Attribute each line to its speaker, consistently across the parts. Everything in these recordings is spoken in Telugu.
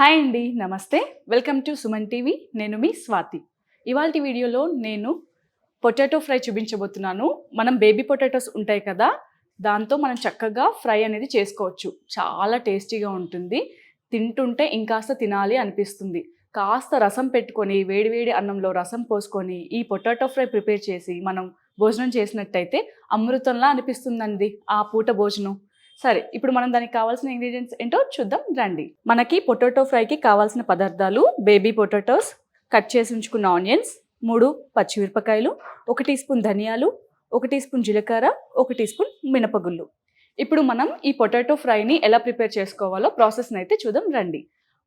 Speaker 1: హాయ్ అండి నమస్తే. వెల్కమ్ టు సుమన్ టీవీ నేను మీ స్వాతి. ఇవాళ వీడియోలో నేను పొటాటో ఫ్రై చూపించబోతున్నాను. మనం బేబీ పొటాటోస్ ఉంటాయి కదా దాంతో మనం చక్కగా ఫ్రై అనేది చేసుకోవచ్చు. చాలా టేస్టీగా ఉంటుంది. తింటుంటే ఇంకాస్త తినాలి అనిపిస్తుంది. కాస్త రసం పెట్టుకొని వేడివేడి అన్నంలో రసం పోసుకొని ఈ పొటాటో ఫ్రై ప్రిపేర్ చేసి మనం భోజనం చేసినట్టయితే అమృతంలా అనిపిస్తుందండి ఆ పూట భోజనం. సరే ఇప్పుడు మనం దానికి కావాల్సిన ఇంగ్రీడియంట్స్ ఏంటో చూద్దాం రండి. మనకి పొటాటో ఫ్రైకి కావాల్సిన పదార్థాలు బేబీ పొటాటోస్ కట్ చేసి ఉంచుకున్న ఆనియన్స్ మూడు పచ్చిమిరపకాయలు ఒక టీ స్పూన్ ధనియాలు ఒక టీ స్పూన్ జీలకర్ర ఒక టీ స్పూన్ మినపగుళ్ళు. ఇప్పుడు మనం ఈ పొటాటో ఫ్రైని ఎలా ప్రిపేర్ చేసుకోవాలో ప్రాసెస్ని అయితే చూద్దాం రండి.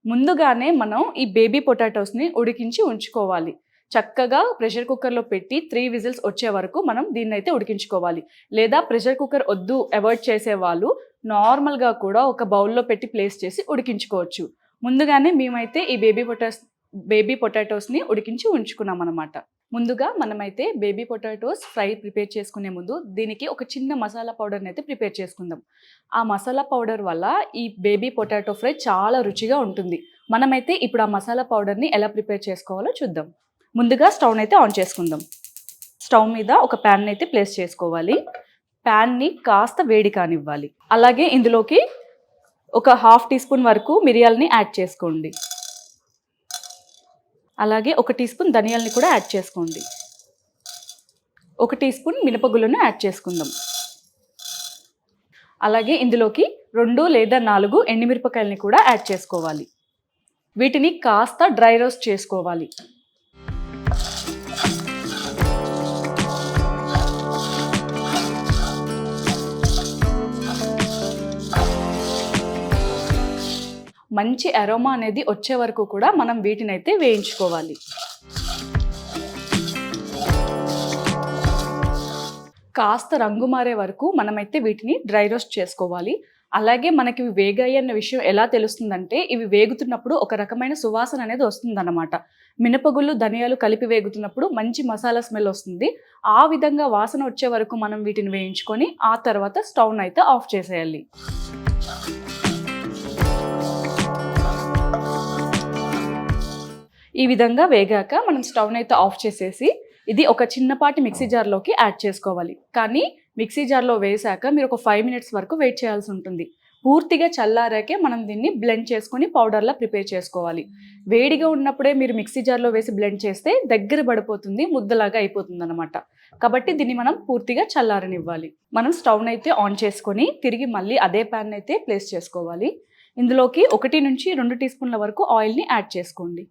Speaker 1: ముందుగానే మనం ఈ బేబీ పొటాటోస్ని ఉడికించి ఉంచుకోవాలి. చక్కగా ప్రెషర్ కుక్కర్లో పెట్టి త్రీ విజిల్స్ వచ్చే వరకు మనం దీన్ని అయితే ఉడికించుకోవాలి. లేదా ప్రెషర్ కుక్కర్ వద్దు అవాయిడ్ చేసే వాళ్ళు నార్మల్గా కూడా ఒక బౌల్లో పెట్టి ప్లేస్ చేసి ఉడికించుకోవచ్చు. ముందుగానే మేమైతే ఈ బేబీ పొటాటోస్ బేబీ పొటాటోస్ని ఉడికించి ఉంచుకున్నాం అనమాట ముందుగా మనమైతే బేబీ పొటాటోస్ ఫ్రై ప్రిపేర్ చేసుకునే ముందు దీనికి ఒక చిన్న మసాలా పౌడర్ని అయితే ప్రిపేర్ చేసుకుందాం. ఆ మసాలా పౌడర్ వల్ల ఈ బేబీ పొటాటో ఫ్రై చాలా రుచిగా ఉంటుంది. మనమైతే ఇప్పుడు ఆ మసాలా పౌడర్ని ఎలా ప్రిపేర్ చేసుకోవాలో చూద్దాం. ముందుగా స్టవ్ని అయితే ఆన్ చేసుకుందాం. స్టవ్ మీద ఒక ప్యాన్ అయితే ప్లేస్ చేసుకోవాలి. ప్యాన్ని కాస్త వేడి కానివ్వాలి. అలాగే ఇందులోకి ఒక హాఫ్ టీ స్పూన్ వరకు మిరియాలని యాడ్ చేసుకోండి. అలాగే ఒక టీ స్పూన్ ధనియాలని కూడా యాడ్ చేసుకోండి. ఒక టీ స్పూన్ మినపగుళ్ళను యాడ్ చేసుకుందాం. అలాగే ఇందులోకి రెండు లేదా నాలుగు ఎండుమిరపకాయలని కూడా యాడ్ చేసుకోవాలి. వీటిని కాస్త డ్రై రోస్ట్ చేసుకోవాలి. మంచి అరోమా అనేది వచ్చే వరకు కూడా మనం వీటిని అయితే వేయించుకోవాలి. కాస్త రంగు మారే వరకు మనమైతే వీటిని డ్రై రోస్ట్ చేసుకోవాలి. అలాగే మనకి ఇవి వేగాయి అన్న విషయం ఎలా తెలుస్తుందంటే ఇవి వేగుతున్నప్పుడు ఒక రకమైన సువాసన అనేది వస్తుందన్నమాట. మినపగుళ్ళు ధనియాలు కలిపి వేగుతున్నప్పుడు మంచి మసాలా స్మెల్ వస్తుంది. ఆ విధంగా వాసన వచ్చే వరకు మనం వీటిని వేయించుకొని ఆ తర్వాత స్టవ్ను అయితే ఆఫ్ చేసేయాలి. ఈ విధంగా వేగాక మనం స్టవ్ని అయితే ఆఫ్ చేసేసి ఇది ఒక చిన్నపాటి మిక్సీ జార్లోకి యాడ్ చేసుకోవాలి. కానీ మిక్సీ జార్లో వేసాక మీరు ఒక ఫైవ్ మినిట్స్ వరకు వెయిట్ చేయాల్సి ఉంటుంది. పూర్తిగా చల్లారాకే మనం దీన్ని బ్లెండ్ చేసుకొని పౌడర్లా ప్రిపేర్ చేసుకోవాలి. వేడిగా ఉన్నప్పుడే మీరు మిక్సీ జార్లో వేసి బ్లెండ్ చేస్తే దగ్గర పడిపోతుంది ముద్దలాగా అయిపోతుంది అనమాట కాబట్టి దీన్ని మనం పూర్తిగా చల్లారనివ్వాలి. మనం స్టవ్ని అయితే ఆన్ చేసుకొని తిరిగి మళ్ళీ అదే ప్యాన్ అయితే ప్లేస్ చేసుకోవాలి. ఇందులోకి ఒకటి నుంచి రెండు టీ స్పూన్ల వరకు ఆయిల్ని యాడ్ చేసుకోండి.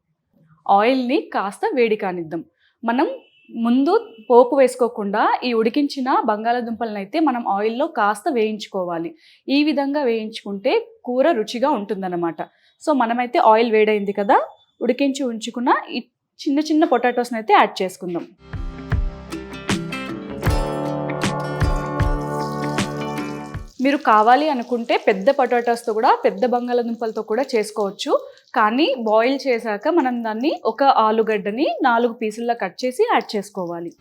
Speaker 1: ఆయిల్ని కాస్త వేడి కానిద్దాం మనం ముందు పోపు వేసుకోకుండా ఈ ఉడికించిన బంగాళాదుంపలను అయితే మనం ఆయిల్లో కాస్త వేయించుకోవాలి. ఈ విధంగా వేయించుకుంటే కూర రుచిగా ఉంటుందన్నమాట. సో మనమైతే ఆయిల్ వేడైంది కదా ఉడికించి ఉంచుకున్న ఈ చిన్న చిన్న పొటాటోస్ని అయితే యాడ్ చేసుకుందాం. మీరు కావాలి అనుకుంటే పెద్ద పొటాటోస్తో కూడా పెద్ద బంగాళాదుంపలతో కూడా చేసుకోవచ్చు. కానీ బాయిల్ చేశాక మనం దాన్ని ఒక ఆలుగడ్డని నాలుగు పీసుల్లో కట్ చేసి యాడ్ చేసుకోవాలి.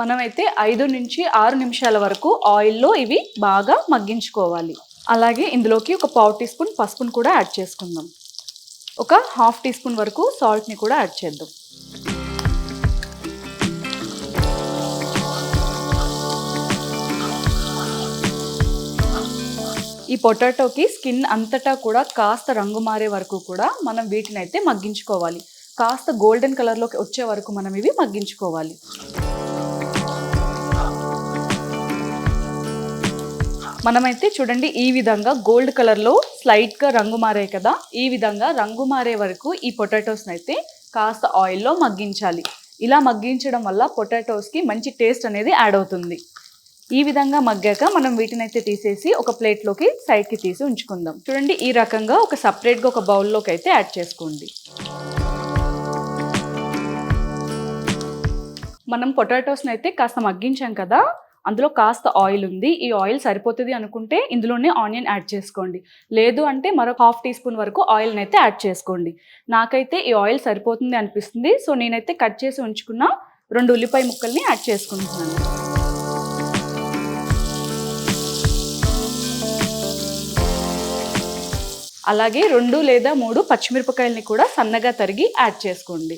Speaker 1: మనమైతే ఐదు నుంచి ఆరు నిమిషాల వరకు ఆయిల్లో ఇవి బాగా మగ్గించుకోవాలి. అలాగే ఇందులోకి ఒక పావు టీ స్పూన్ పసుపును కూడా యాడ్ చేసుకుందాం. ఒక హాఫ్ టీ స్పూన్ వరకు సాల్ట్ని కూడా యాడ్ చేద్దాం. ఈ పొటాటోకి స్కిన్ అంతటా కూడా కాస్త రంగు మారే వరకు కూడా మనం వీటిని అయితే మగ్గించుకోవాలి. కాస్త గోల్డెన్ కలర్లోకి వచ్చే వరకు మనం ఇవి మగ్గించుకోవాలి. మనమైతే చూడండి ఈ విధంగా గోల్డ్ కలర్లో స్లైట్గా రంగు మారాయి కదా ఈ విధంగా రంగు మారే వరకు ఈ పొటాటోస్ని అయితే కాస్త ఆయిల్లో మగ్గించాలి. ఇలా మగ్గించడం వల్ల పొటాటోస్కి మంచి టేస్ట్ అనేది యాడ్ అవుతుంది. ఈ విధంగా మగ్గాక మనం వీటిని అయితే తీసేసి ఒక ప్లేట్లోకి సైడ్కి తీసి ఉంచుకుందాం. చూడండి ఈ రకంగా ఒక సపరేట్గా ఒక బౌల్లోకి అయితే యాడ్ చేసుకోండి. మనం పొటాటోస్ని అయితే కాస్త మగ్గించాం కదా అందులో కాస్త ఆయిల్ ఉంది. ఈ ఆయిల్ సరిపోతుంది అనుకుంటే ఇందులోనే ఆనియన్ యాడ్ చేసుకోండి. లేదు అంటే మరొక హాఫ్ టీ స్పూన్ వరకు ఆయిల్ని అయితే యాడ్ చేసుకోండి. నాకైతే ఈ ఆయిల్ సరిపోతుంది అనిపిస్తుంది. సో నేనైతే కట్ చేసి ఉంచుకున్న రెండు ఉల్లిపాయ ముక్కల్ని యాడ్ చేసుకుంటున్నాను. అలాగే రెండు లేదా మూడు పచ్చిమిరపకాయల్ని కూడా సన్నగా తరిగి యాడ్ చేసుకోండి.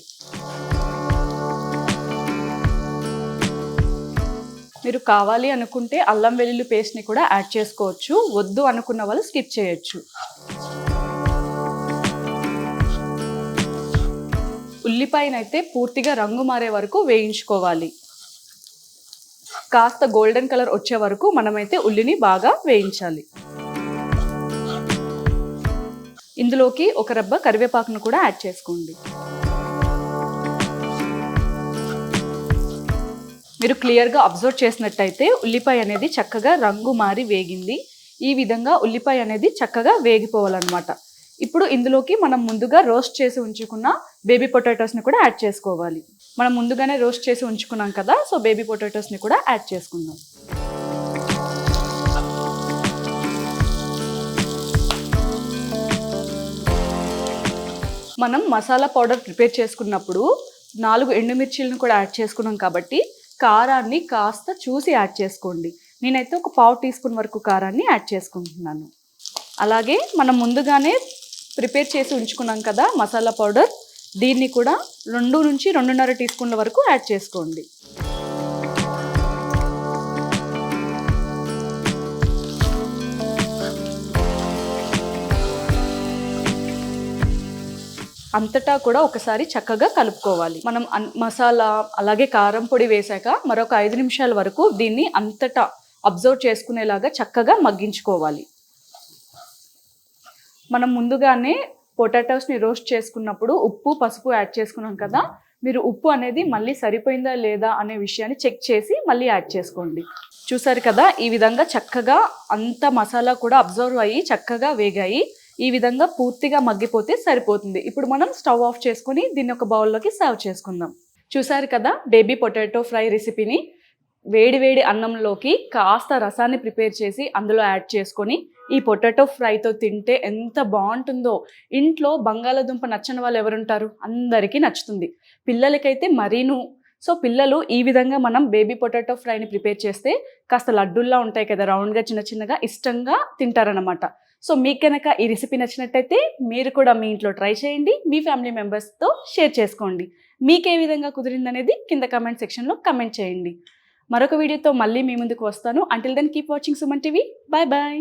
Speaker 1: మీరు కావాలి అనుకుంటే అల్లం వెల్లుల్లి పేస్ట్ని కూడా యాడ్ చేసుకోవచ్చు. వద్దు అనుకున్న వాళ్ళు స్కిప్ చేయొచ్చు. ఉల్లిపాయనైతే పూర్తిగా రంగు మారే వరకు వేయించుకోవాలి. కాస్త గోల్డెన్ కలర్ వచ్చే వరకు మనమైతే ఉల్లిని బాగా వేయించాలి. ఇందులోకి ఒక రబ్బ కరివేపాకును కూడా యాడ్ చేసుకోండి. మీరు క్లియర్గా అబ్జర్వ్ చేసినట్టయితే ఉల్లిపాయ అనేది చక్కగా రంగు మారి వేగింది. ఈ విధంగా ఉల్లిపాయ అనేది చక్కగా వేగిపోవాలన్నమాట. ఇప్పుడు ఇందులోకి మనం ముందుగా రోస్ట్ చేసి ఉంచుకున్న బేబీ పొటాటోస్ని కూడా యాడ్ చేసుకోవాలి. మనం ముందుగానే రోస్ట్ చేసి ఉంచుకున్నాం కదా సో బేబీ పొటాటోస్ని కూడా యాడ్ చేసుకుందాం. మనం మసాలా పౌడర్ ప్రిపేర్ చేసుకున్నప్పుడు నాలుగు ఎండుమిర్చీలను కూడా యాడ్ చేసుకున్నాం కాబట్టి కారాన్ని కాస్త చూసి యాడ్ చేసుకోండి. నేనైతే ఒక పావు టీ స్పూన్ వరకు కారాన్ని యాడ్ చేసుకుంటున్నాను. అలాగే మనం ముందుగానే ప్రిపేర్ చేసి ఉంచుకున్నాం కదా మసాలా పౌడర్ దీన్ని కూడా రెండు నుంచి రెండున్నర టీ స్పూన్ల వరకు యాడ్ చేసుకోండి. అంతటా కూడా ఒకసారి చక్కగా కలుపుకోవాలి. మనం అన్- మసాలా అలాగే కారం పొడి వేశాక మరొక ఐదు నిమిషాల వరకు దీన్ని అంతటా అబ్జర్వ్ చేసుకునేలాగా చక్కగా మగ్గించుకోవాలి. మనం ముందుగానే పొటాటోస్ని రోస్ట్ చేసుకున్నప్పుడు ఉప్పు పసుపు యాడ్ చేసుకున్నాం కదా మీరు ఉప్పు అనేది మళ్ళీ సరిపోయిందా లేదా అనే విషయాన్ని చెక్ చేసి మళ్ళీ యాడ్ చేసుకోండి. చూసారు కదా ఈ విధంగా చక్కగా అంత మసాలా కూడా అబ్జర్వ్ అయ్యి చక్కగా వేగాయి. ఈ విధంగా పూర్తిగా మగ్గిపోతే సరిపోతుంది. ఇప్పుడు మనం స్టవ్ ఆఫ్ చేసుకుని దీన్ని ఒక బౌల్లోకి సర్వ్ చేసుకుందాం. చూసారు కదా బేబీ పొటాటో ఫ్రై రెసిపీని వేడి వేడి అన్నంలోకి కాస్త రసాన్ని ప్రిపేర్ చేసి అందులో యాడ్ చేసుకొని ఈ పొటాటో ఫ్రైతో తింటే ఎంత బాగుంటుందో. ఇంట్లో బంగాళాదుంప నచ్చని వాళ్ళు ఎవరుంటారు? అందరికీ నచ్చుతుంది. పిల్లలకైతే మరీను. సో పిల్లలు ఈ విధంగా మనం బేబీ పొటాటో ఫ్రైని ప్రిపేర్ చేస్తే కాస్త లడ్డూల్లా ఉంటాయి కదా రౌండ్గా చిన్న చిన్నగా ఇష్టంగా తింటారనమాట సో మీకు కనుక ఈ రెసిపీ నచ్చినట్టయితే మీరు కూడా మీ ఇంట్లో ట్రై చేయండి మీ ఫ్యామిలీ మెంబర్స్తో షేర్ చేసుకోండి. మీకు ఏ విధంగా కుదిరిందనేది కింద కమెంట్ సెక్షన్లో కమెంట్ చేయండి. మరొక వీడియోతో మళ్ళీ మీ ముందుకు వస్తాను. Until then keep watching Suman TV bye bye